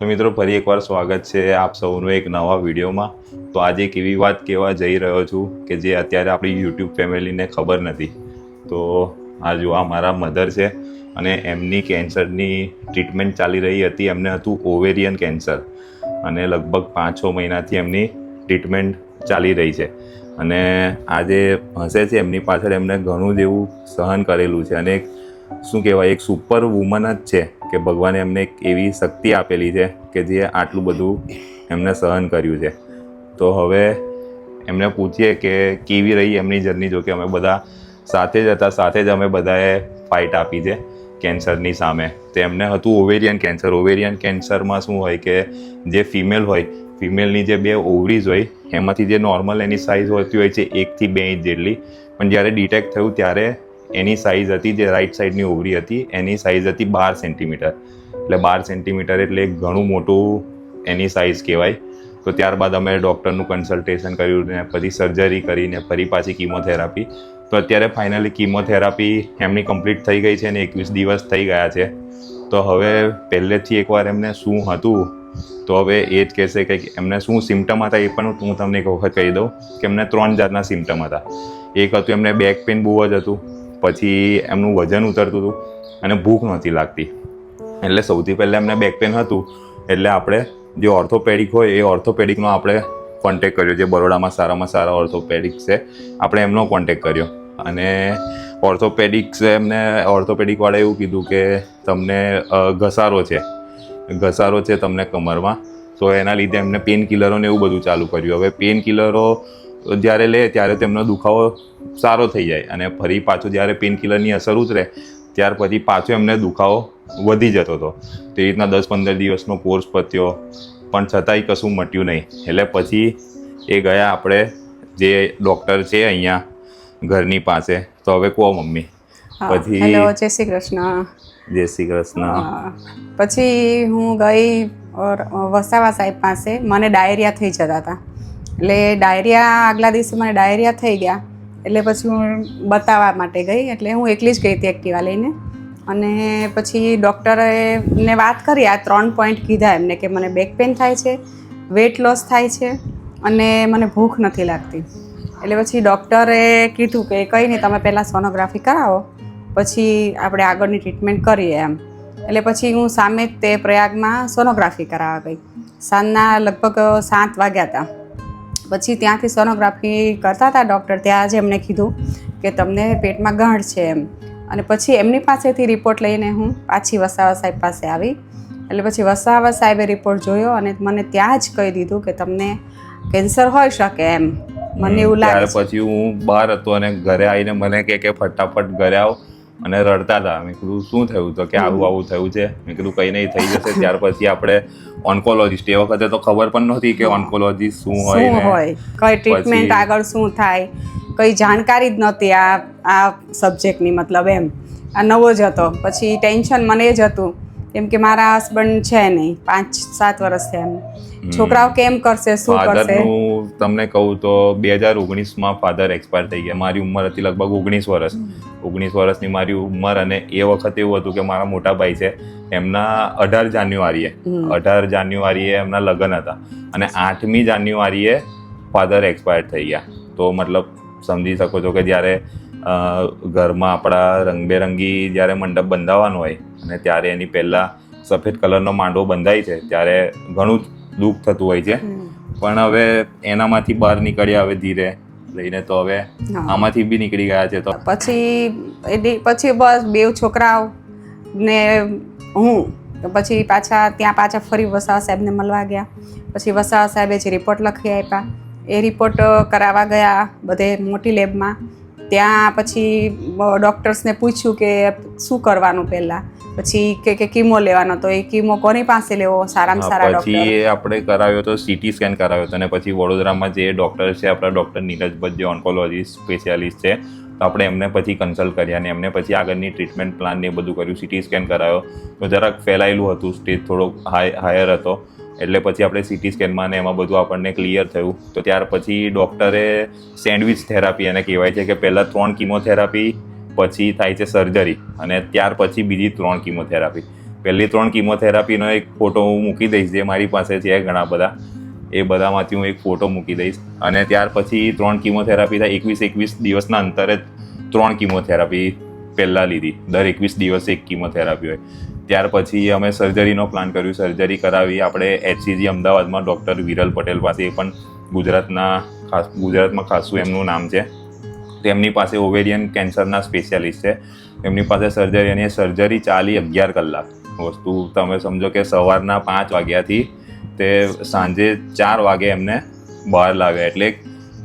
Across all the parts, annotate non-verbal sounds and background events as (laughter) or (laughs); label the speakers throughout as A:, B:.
A: તો મિત્રો, ફરી એકવાર સ્વાગત છે આપ સૌનું એક નવા વિડીયોમાં. તો આજે એક એવી વાત કહેવા જઈ રહ્યો છું કે જે અત્યારે આપણી યુટ્યુબ ફેમિલીને ખબર નથી. તો આ જો આ મારા મધર છે અને એમની કેન્સરની ટ્રીટમેન્ટ ચાલી રહી હતી. એમને હતું ઓવેરિયન કેન્સર અને લગભગ પાંચ છ મહિનાથી એમની ટ્રીટમેન્ટ ચાલી રહી છે. અને આજે હસે છે, એમની પાછળ એમને ઘણું જ એવું સહન કરેલું છે. અને એક શું કહેવાય, એક સુપર વુમન જ છે. કે ભગવાને એમને એક એવી શક્તિ આપેલી છે કે જે આટલું બધું એમને સહન કર્યું છે. તો હવે એમને પૂછીએ કે કેવી રહી એમની જર્ની જો કે અમે બધા સાથે જ હતા, સાથે જ અમે બધાએ ફાઇટ આપી છે કેન્સરની સામે. તો એમને હતું ઓવેરિયન કેન્સર ઓવેરિયન કેન્સરમાં શું હોય કે જે ફિમેલ હોય ફિમેલની જે બે ઓવરીઝ હોય, એમાંથી જે નોર્મલ એની સાઇઝ હોતી હોય છે એકથી બે ઇંચ જેટલી. પણ જ્યારે ડિટેક્ટ થયું ત્યારે એની સાઇઝ હતી જે રાઈટ સાઈડની ઓવરી હતી, એની સાઇઝ હતી બાર સેન્ટીમીટર એટલે બાર સેન્ટીમીટર એટલે ઘણું મોટું એની સાઇઝ કહેવાય. તો ત્યારબાદ અમે ડૉક્ટરનું કન્સલ્ટેશન કર્યું ને પછી સર્જરી કરીને ફરી પાછી કીમોથેરાપી તો અત્યારે ફાઇનલી કીમોથેરાપી એમની કમ્પ્લીટ થઈ ગઈ છે અને એકવીસ દિવસ થઈ ગયા છે. તો હવે પહેલેથી એકવાર એમને શું હતું, તો હવે એ જ કહેશે કે એમને શું સિમ્ટમ હતા એ પણ હું તમને એક વખત કહી દઉં કે એમને ત્રણ જાતના સિમ્ટમ હતા. એક હતું એમને બેક પેન બહુ જ હતું. પછી એમનું વજન ઉતરતું હતું અને ભૂખ નહોતી લાગતી. એટલે સૌથી પહેલાં એમને બેક પેન હતું. એટલે આપણે જે ઓર્થોપેડિક હોય એ ઓર્થોપેડિકનો આપણે કોન્ટેક કર્યો જે બરોડામાં સારામાં સારા ઓર્થોપેડિક છે, આપણે એમનો કોન્ટેક કર્યો. અને ઓર્થોપેડિક્સ એમને ઓર્થોપેડિકવાળાએ એવું કીધું કે તમને ઘસારો છે. ઘસારો છે તમને કમરમાં. તો એના લીધે એમને પેન કિલરોને એવું બધું ચાલુ કર્યું. હવે પેન કિલરો જ્યારે લે ત્યારે તેમનો દુખાવો સારો થઈ જાય અને ફરી પાછું જ્યારે પેન કિલરની અસર ઉતરે ત્યાર પછી પાછો એમને દુખાવો વધી જતો હતો. તે રીતના દસ પંદર દિવસનો કોર્સ પત્યો પણ છતાંય કશું મટ્યું નહીં. એટલે પછી એ ગયા આપણે જે ડૉક્ટર છે અહીંયા ઘરની પાસે. તો હવે કહો મમ્મી. પછી-
B: હેલો જય શ્રી કૃષ્ણ.
A: જય શ્રી કૃષ્ણ.
B: પછી હું ગઈ વસાવા સાહેબ પાસે. મને ડાયરિયા થઈ જતા હતા. એટલે ડાયરિયા આગલા દિવસે મને ડાયરિયા થઈ ગયા. એટલે પછી હું બતાવવા માટે ગઈ, એટલે હું એકલી જ ગઈ હતી એક્ટિવા લઈને. અને પછી ડૉક્ટરે ને વાત કરી, આ ત્રણ પોઈન્ટ કીધા એમને કે મને બેક પેન થાય છે વેટ લોસ થાય છે અને મને ભૂખ નથી લાગતી. એટલે પછી ડૉક્ટરે કીધું કે કંઈ નહીં, તમે પહેલાં સોનોગ્રાફી કરાવો, પછી આપણે આગળની ટ્રીટમેન્ટ કરીએ એમ. એટલે પછી હું સામે જ તે પ્રયાગમાં સોનોગ્રાફી કરાવવા ગઈ. સાંજના લગભગ સાત વાગ્યા હતા. પછી ત્યાંથી સોનોગ્રાફી કરતા હતા ડૉક્ટર ત્યાં જ એમણે કીધું કે તમને પેટમાં ગાંઠ છે એમ. અને પછી એમની પાસેથી રિપોર્ટ લઈને હું પાછી વસાવા સાહેબ પાસે આવી. એટલે પછી વસાવા સાહેબે રિપોર્ટ જોયો અને મને ત્યાં જ કહી દીધું કે તમને કેન્સર હોઈ શકે એમ. મને એવું લાગે
A: પછી હું બહાર હતો અને ઘરે આવીને મને કે કે ફટાફટ ઘરે આવ. અને રડતા હતા. મેં કીધું શું થયું? તો કે આવું આવું થયું છે. મેં કીધું કંઈ નહીં થઈ જશે. ત્યાર પછી આપણે ઓન્કોલોજીસ્ટ એ વખતે તો ખબર પણ નહોતી કે ઓન્કોલોજી શું હોય
B: હોય? કઈ ટ્રીટમેન્ટ આગળ શું થાય? કઈ જાણકારી જ નહોતી આ આ સબ્જેક્ટની મતલબ એમ. આ નવો જ હતો. પછી ટેન્શન મને જ હતું. કેમ કે મારા હસબન્ડ છે નહીં. પાંચ સાત વર્ષ થયા એમ છોકરાઓ કેમ કરશે? શું કરશે?
A: તમને કહું તો બે હજાર ઓગણીસમાં ફાધર એક્સપાયર થઈ ગયા. મારી ઉંમર હતી લગભગ ઓગણીસ વર્ષ. ઓગણીસ વર્ષની મારી ઉંમર અને એ વખતે એવું હતું કે મારા મોટા ભાઈ છે એમના અઢાર જાન્યુઆરીએ. અઢાર જાન્યુઆરીએ એમના લગ્ન હતા. અને આઠમી જાન્યુઆરીએ ફાધર એક્સપાયર થઈ ગયા. તો મતલબ સમજી શકો છો કે જ્યારે ઘરમાં આપણા રંગબેરંગી જ્યારે મંડપ બંધાવવાનો હોય અને ત્યારે એની પહેલાં સફેદ કલરનો માંડવો બંધાય છે ત્યારે ઘણું જ દુઃખ થતું હોય છે. પણ હવે એનામાંથી બહાર નીકળ્યા હવે ધીરે લઈને તો હવે આમાંથી બી નીકળી ગયા છે તો.
B: પછી એની પછી બસ બેવ છોકરાઓ ને હું. તો પછી પાછા ત્યાં પાછા ફરી વસાવા સાહેબને મળવા ગયા. પછી વસાવા સાહેબે જે રિપોર્ટ લખી આપ્યા એ રિપોર્ટ કરાવવા ગયા બધે મોટી લેબમાં ત્યાં પછી ડૉક્ટર્સને પૂછ્યું કે શું કરવાનું પહેલાં. પછી કે કે કીમો લેવાનો તો એ કીમો કોની પાસે લેવો? સારામાં સારા
A: પછી એ આપણે કરાવ્યો તો સીટી સ્કેન કરાવ્યો હતો અને પછી વડોદરામાં જે ડૉક્ટર છે આપણા ડૉક્ટર નીરજ ભટ્ટ જે ઓન્કોલોજીસ્ટ સ્પેશિયાલિસ્ટ છે તો આપણે એમને પછી કન્સલ્ટ કર્યા અને એમને પછી આગળની ટ્રીટમેન્ટ પ્લાન ને બધું કર્યું. સીટી સ્કેન કરાયો. તો જરાક ફેલાયેલું હતું સ્ટેજ થોડોક હાઈ હાયર હતો. એટલે પછી આપણે સીટી સ્કેનમાં ને એમાં બધું આપણને ક્લિયર થયું. તો ત્યાર પછી ડૉક્ટરે સેન્ડવિચ થેરાપી એને કહેવાય છે કે પહેલાં ત્રણ કીમોથેરાપી પછી થાય છે સર્જરી અને ત્યાર પછી બીજી ત્રણ કીમોથેરાપી પહેલી ત્રણ કિમોથેરાપીનો એક ફોટો હું મૂકી દઈશ, જે મારી પાસે છે ઘણા બધા. એ બધામાંથી હું એક ફોટો મૂકી દઈશ. અને ત્યાર પછી ત્રણ કિમોથેરાપી થાય, એકવીસ એકવીસ દિવસના અંતરે ત્રણ કિમોથેરાપી પહેલાં લીધી. દર એકવીસ દિવસે એક કિમોથેરાપી હોય. ત્યાર પછી અમે સર્જરીનો પ્લાન કર્યું. સર્જરી કરાવી આપણે એચસીજી અમદાવાદમાં ડૉક્ટર વિરલ પટેલ પાસે પણ ગુજરાતના ખાસ ગુજરાતમાં ખાસું એમનું નામ છે. તેમની પાસે ઓવેરિયન કેન્સરના સ્પેશિયાલિસ્ટ છે. એમની પાસે સર્જરી અને સર્જરી ચાલી અગિયાર કલાક. વસ્તુ તમે સમજો કે સવારના પાંચ વાગ્યાથી તે સાંજે ચાર વાગે એમને બહાર લાવ્યા. એટલે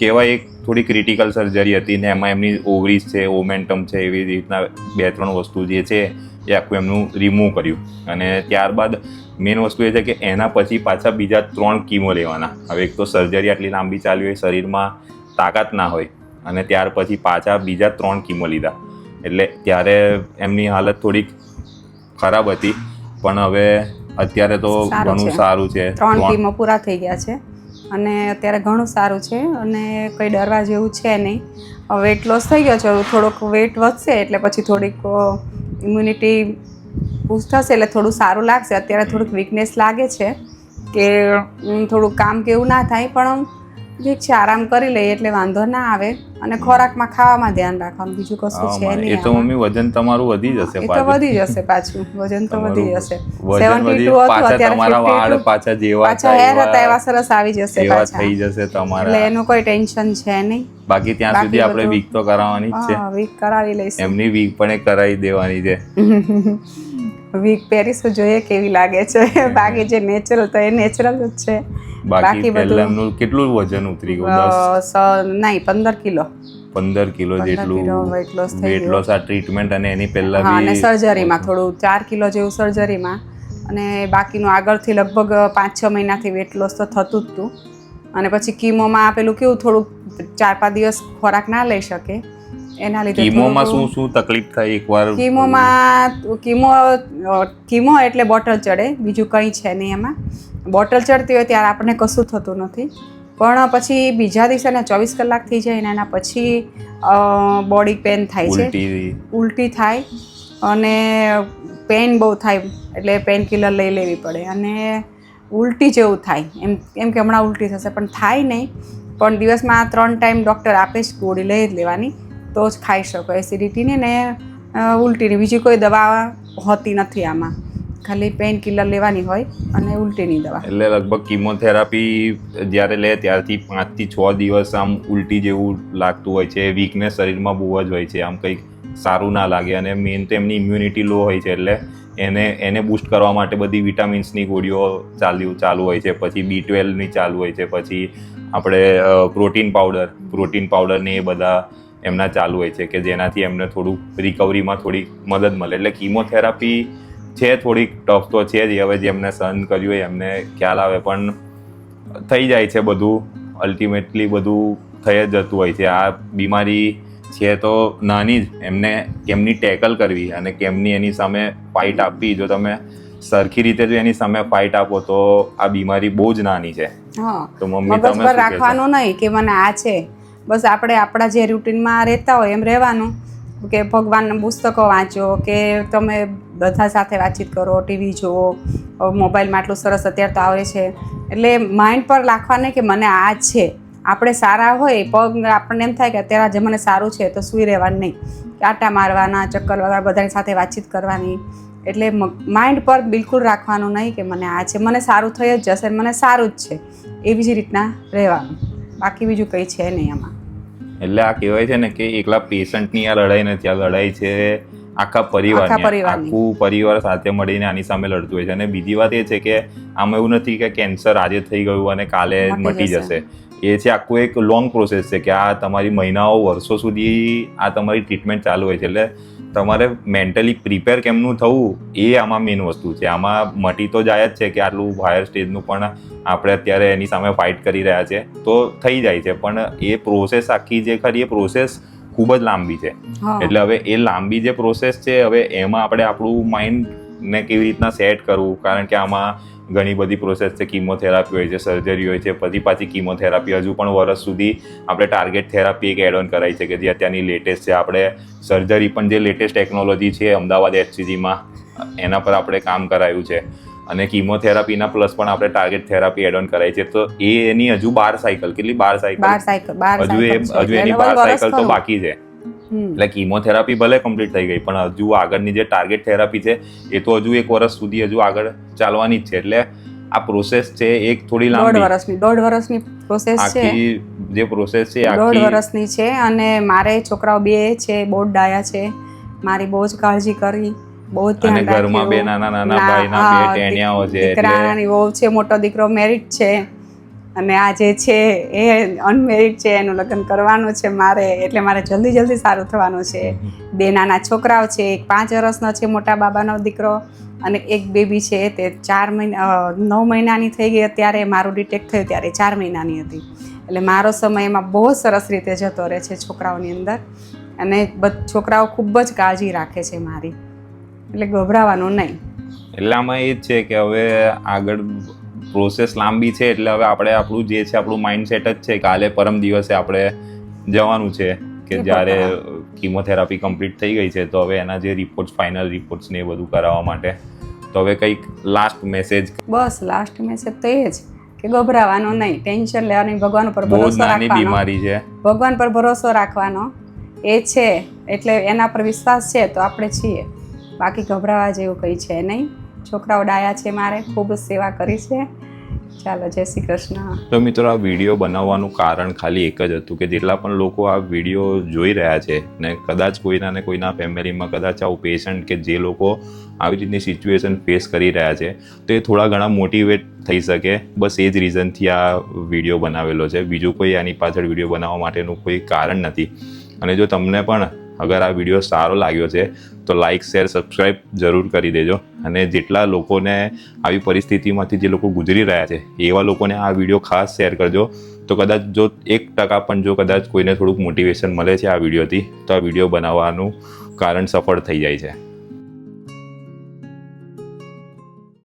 A: કહેવાય એક થોડી ક્રિટિકલ સર્જરી હતી ને એમાં એમની ઓવરીઝ છે ઓમેન્ટમ છે, એવી રીતના બે ત્રણ વસ્તુ જે છે એ આખું એમનું રિમૂવ કર્યું. અને ત્યારબાદ મેઇન વસ્તુ એ છે કે એના પછી પાછા બીજા ત્રણ કીમો લેવાના. હવે એક તો સર્જરી આટલી લાંબી ચાલી હોય, શરીરમાં તાકાત ના હોય અને ત્યાર પછી પાછા બીજા ત્રણ કીમો લીધા. એટલે ત્યારે એમની હાલત થોડીક ખરાબ હતી. પણ હવે અત્યારે તો ઘણું. સારું છે.
B: ત્રણ કીમો પૂરા થઈ ગયા છે. અને અત્યારે ઘણું સારું છે અને કંઈ ડરવા જેવું છે નહીં. વેટ લોસ થઈ ગયો છે. થોડોક વેટ વધશે એટલે પછી થોડીક ઇમ્યુનિટી બૂસ્ટ થશે એટલે થોડું સારું લાગશે. અત્યારે થોડુંક વીકનેસ લાગે છે કે થોડુંક કામ કે એવું ના થાય. પણ ઠીક છે આરામ કરી લઈએ એટલે વાંધો ના આવે અને ખોરાકમાં ખાવામાં ધ્યાન રાખવાનું બીજું કશું છે
A: નહીં એ તો મમ્મી વજન તમારું વધી જશે
B: એ તો વધી જશે પાછું વજન તો વધી જશે. 72 હતું, અત્યારે
A: તમારા વાળ પાછા જેવા
B: પાછા હેર હતા એવા સરસ આવી જશે
A: એવા થઈ જશે
B: એટલે એનું કોઈ ટેન્શન છે નહીં.
A: બાકી ત્યાં સુધી આપણે વીક તો કરાવવાની જ છે.
B: હા વીક કરાવી લઈશું.
A: એમની વીક પણ કરાવી દેવાની છે. (laughs)
B: વીક પહેરીશું જોઈએ કેવી લાગે છે. બાકી જે નેચરલ તો એ નેચરલ જ છે.
A: બાકી
B: બધું-
A: કેટલું વજન ઉતરી ગયું?
B: નહીં પંદર કિલો.
A: પંદર કિલો જેટલું વેટ લોસ આ ટ્રીટમેન્ટ અને એની પહેલા
B: અને સર્જરીમાં થોડું ચાર કિલો જેવું સર્જરીમાં અને બાકીનું આગળથી લગભગ પાંચ છ મહિનાથી વેટ લોસ તો થતું જ હતું અને પછી કીમોમાં પેલું કેવું થોડુંક ચાર પાંચ દિવસ ખોરાક ના લઈ શકે. એના લીધે
A: કીમોમાં શું શું તકલીફ થાય એકવાર?
B: કીમોમાં કીમો કીમો એટલે બોટલ ચડે બીજું કંઈ છે નહીં એમાં. બોટલ ચડતી હોય ત્યારે આપણને કશું થતું નથી. પણ પછી બીજા દિવસે ને ચોવીસ કલાક થઈ જાય ને એના પછી બોડી પેન થાય છે.
A: ઉલટી.
B: ઉલટી થાય અને પેન બહુ થાય એટલે પેન કિલર લઈ લેવી પડે. અને ઉલટી જેવું થાય. એમ એમ કે હમણાં ઉલટી થશે પણ થાય નહીં. પણ દિવસમાં ત્રણ ટાઈમ ડૉક્ટર આપે જ ગોળી લઈ જ લેવાની. તો જ ખાઈ શકો એસિડિટીને ને ઉલટીની. બીજી કોઈ દવા હોતી નથી આમાં. ખાલી પેઇન કિલર લેવાની હોય અને ઉલટીની દવા.
A: એટલે લગભગ કિમોથેરાપી જ્યારે લે ત્યારથી પાંચથી છ દિવસ આમ ઉલટી જેવું લાગતું હોય છે. વીકનેસ શરીરમાં બહુ જ હોય છે. આમ કંઈક સારું ના લાગે અને મેઇન તો એમની ઇમ્યુનિટી લો હોય છે એટલે એને એને બૂસ્ટ કરવા માટે બધી વિટામિન્સની ગોળીઓ ચાલુ ચાલુ હોય છે. પછી બી ટ્વેલ્વની ચાલુ હોય છે. પછી આપણે પ્રોટીન પાવડર પ્રોટીન પાવડર ને એ બધા એમના ચાલુ હોય છે કે જેનાથી એમને થોડું રિકવરીમાં થોડી મદદ મળે. એટલે કિમોથેરાપી છે થોડીક ટફ તો છે જ. હવે જેમને સહન કર્યું હોય એમને ખ્યાલ આવે પણ થઈ જાય છે બધું. અલ્ટિમેટલી બધું થઈ જ જતું હોય છે. આ બીમારી છે તો નાની જ. એમને કેમની ટેકલ કરવી અને કેમની એની સામે ફાઇટ આપવી. જો તમે સરખી રીતે જો એની સામે ફાઇટ આપો તો આ બીમારી બહુ જ નાની છે. તો મમ્મી તમે?
B: રાખવાનું નહીં કે મને આ છે. બસ આપણે આપણા જે રૂટીનમાં રહેતા હોય એમ રહેવાનું. કે ભગવાનના પુસ્તકો વાંચો, કે તમે બધા સાથે વાતચીત કરો, ટીવી જુઓ મોબાઈલમાં આટલું સરસ અત્યારે તો આવે છે. એટલે માઇન્ડ પર રાખવાને કે મને આ છે. આપણે સારા હોય, પગ આપણને એમ થાય કે અત્યારે આજે મને સારું છે, તો સૂઈ રહેવાનું નહીં. આટા મારવાના, ચક્કર વગર બધાની સાથે વાતચીત કરવાની. એટલે માઇન્ડ પર બિલકુલ રાખવાનું નહીં કે મને આ છે. મને સારું થઈ જ જશે મને સારું જ છે. એવી જ રીતના રહેવાનું. બાકી બીજું કંઈ છે નહીં આમાં.
A: એટલે આ કહેવાય છે ને કે એકલા પેશન્ટની આ લડાઈ નથી આ લડાઈ છે આખા પરિવાર
B: આખું
A: પરિવાર સાથે મળીને આની સામે લડતું હોય છે. અને બીજી વાત એ છે કે આમાં એવું નથી કે કેન્સર આજે થઈ ગયું અને કાલે
B: મટી. જશે.
A: એ છે આખું એક લોંગ પ્રોસેસ છે કે આ તમારી મહિનાઓ વર્ષો સુધી આ તમારી ટ્રીટમેન્ટ ચાલુ હોય છે. એટલે તમારે મેન્ટલી પ્રિપેર કેમનું થવું એ આમાં મેઇન વસ્તુ છે. આમાં મટી તો જાય જ છે કે આટલું હાયર સ્ટેજનું પણ આપણે અત્યારે એની સામે ફાઇટ કરી રહ્યા છે તો થઈ જાય છે. પણ એ પ્રોસેસ આખી જે ખરી એ પ્રોસેસ ખૂબ જ લાંબી છે. એટલે હવે એ લાંબી જે પ્રોસેસ છે હવે એમાં આપણે આપણું માઇન્ડ ને કેવી રીતના સેટ કરવું? કારણ કે આમાં ઘણી બધી પ્રોસેસ છે કીમોથેરાપી હોય છે સર્જરી હોય છે પછી પાછી કીમોથેરાપી હજુ પણ વર્ષ સુધી આપણે ટાર્ગેટ થેરાપી એક એડ ઓન કરાવી છે કે જે અત્યારની લેટેસ્ટ છે. આપણે સર્જરી પણ જે લેટેસ્ટ ટેકનોલોજી છે અમદાવાદ એચસીજીમાં એના પર આપણે કામ કરાયું છે. અને કીમોથેરાપીના પ્લસ પણ આપણે ટાર્ગેટ થેરાપી એડ ઓન કરાઈ છે. તો એ એની હજુ બાર સાયકલ કેટલી? બાર સાયકલ હજુ એ હજુ એની બાર સાયકલ તો બાકી છે. એટલે કીમોથેરાપી ભલે કમ્પ્લીટ થઈ ગઈ પણ હજુ આગળની જે ટાર્ગેટ થેરાપી છે એ તો હજુ એક વર્ષ સુધી હજુ આગળ ચાલવાની જ છે. એટલે આ પ્રોસેસ છે એક થોડી
B: દોઢ વર્ષની દોઢ વર્ષની પ્રોસેસ છે.
A: જે પ્રોસેસ છે
B: દોઢ વર્ષની છે અને મારે છોકરાઓ બે છે બોર્ડ ડાયા છે. મારી બહુ જ કાળજી કરી બહુ
A: અને ઘરમાં બે. નાના નાના ભાઈના બે ટેણિયાઓ છે
B: દીકરાની વહુ છે મોટો દીકરો મેરિડ છે. અને આ જે છે એ અનમેરિડ છે એનું લગ્ન કરવાનું છે મારે. એટલે મારે જલ્દી જલ્દી સારું થવાનું છે. બે નાના છોકરાઓ છે એક પાંચ વર્ષનો છે મોટા બાબાનો દીકરો અને એક બેબી છે. તે ચાર મહિના નવ મહિનાની થઈ ગઈ અત્યારે. મારું ડિટેક્ટ થયું ત્યારે ચાર મહિનાની હતી. એટલે મારો સમય એમાં બહુ સરસ રીતે જતો રહે છે છોકરાઓની અંદર. અને બધ છોકરાઓ ખૂબ જ કાળજી રાખે છે મારી. એટલે ગભરાવાનું નહીં.
A: એટલામાં એ જ છે કે હવે આગળ પ્રોસેસ લાંબી છે એટલે હવે આપણે આપણું જે છે આપણું માઇન્ડસેટ જ છે કાલે પરમ દિવસે આપણે જવાનું છે કે જ્યારે કીમોથેરાપી કમ્પ્લીટ થઈ ગઈ છે તો હવે એના જે રિપોર્ટ્સ ફાઇનલ રિપોર્ટ્સ ને એ બધું કરાવવા માટે. તો હવે કંઈક લાસ્ટ મેસેજ
B: બસ લાસ્ટ મેસેજ તો એ જ કે ગભરાવાનો નહીં ટેન્શન લેવાનું ભગવાન
A: જ
B: ભરોસો રાખવાનો.
A: બીમારી છે.
B: ભગવાન પર ભરોસો રાખવાનો. એ છે એટલે એના પર વિશ્વાસ છે તો આપણે છીએ. બાકી ગભરાવા જેવું કંઈ છે નહીં. છોકરાઓ ડાયા છે મારે ખૂબ જ સેવા કરી છે. ચાલો, જય શ્રી કૃષ્ણ.
A: તો મિત્રો, આ વીડિયો બનાવવાનું કારણ ખાલી એક જ હતું કે જેટલા પણ લોકો આ વીડિયો જોઈ રહ્યા છે ને કદાચ કોઈના ને કોઈના ફેમિલીમાં કદાચ આવું પેશન્ટ કે જે લોકો આવી રીતની સિચ્યુએશન ફેસ કરી રહ્યા છે, તો એ થોડા ઘણા મોટિવેટ થઈ શકે. બસ એ જ રીઝનથી આ વીડિયો બનાવેલો છે. બીજું કોઈ આની પાછળ વીડિયો બનાવવા માટેનું કોઈ કારણ નથી. અને જો તમને પણ અગર આ વીડિયો સારો લાગ્યો છે, તો લાઇક શેર સબસ્ક્રાઈબ જરૂર કરી દેજો. અને જેટલા લોકોને આવી પરિસ્થિતિમાંથી જે લોકો ગુજરી રહ્યા છે, એવા લોકોને આ વીડિયો ખાસ શેર કરજો. તો કદાચ જો એક ટકા પણ જો કદાચ કોઈને થોડુંક મોટિવેશન મળે છે આ વિડીયોથી તો આ વીડિયો બનાવવાનું કારણ સફળ થઈ જાય છે.